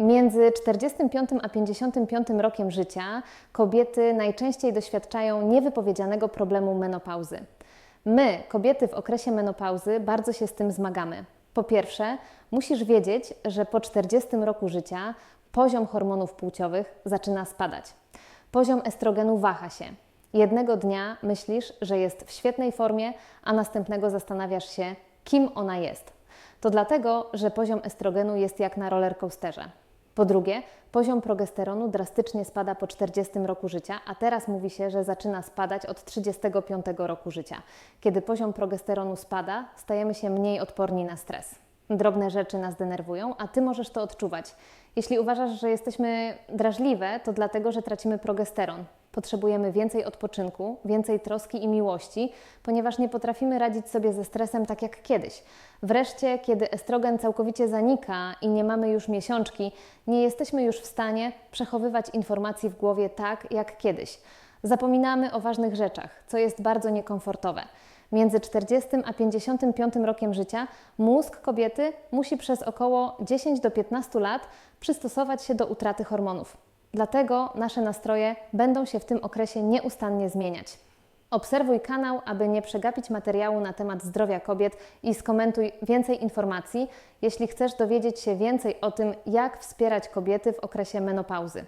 Między 45 a 55 rokiem życia kobiety najczęściej doświadczają niewypowiedzianego problemu menopauzy. My, kobiety w okresie menopauzy, bardzo się z tym zmagamy. Po pierwsze, musisz wiedzieć, że po 40 roku życia poziom hormonów płciowych zaczyna spadać. Poziom estrogenu waha się. Jednego dnia myślisz, że jest w świetnej formie, a następnego zastanawiasz się, kim ona jest. To dlatego, że poziom estrogenu jest jak na rollercoasterze. Po drugie, poziom progesteronu drastycznie spada po 40 roku życia, a teraz mówi się, że zaczyna spadać od 35 roku życia. Kiedy poziom progesteronu spada, stajemy się mniej odporni na stres. Drobne rzeczy nas denerwują, a ty możesz to odczuwać. Jeśli uważasz, że jesteśmy drażliwe, to dlatego, że tracimy progesteron. Potrzebujemy więcej odpoczynku, więcej troski i miłości, ponieważ nie potrafimy radzić sobie ze stresem tak jak kiedyś. Wreszcie, kiedy estrogen całkowicie zanika i nie mamy już miesiączki, nie jesteśmy już w stanie przechowywać informacji w głowie tak jak kiedyś. Zapominamy o ważnych rzeczach, co jest bardzo niekomfortowe. Między 40 a 55 rokiem życia mózg kobiety musi przez około 10 do 15 lat przystosować się do utraty hormonów. Dlatego nasze nastroje będą się w tym okresie nieustannie zmieniać. Obserwuj kanał, aby nie przegapić materiału na temat zdrowia kobiet i skomentuj więcej informacji, jeśli chcesz dowiedzieć się więcej o tym, jak wspierać kobiety w okresie menopauzy.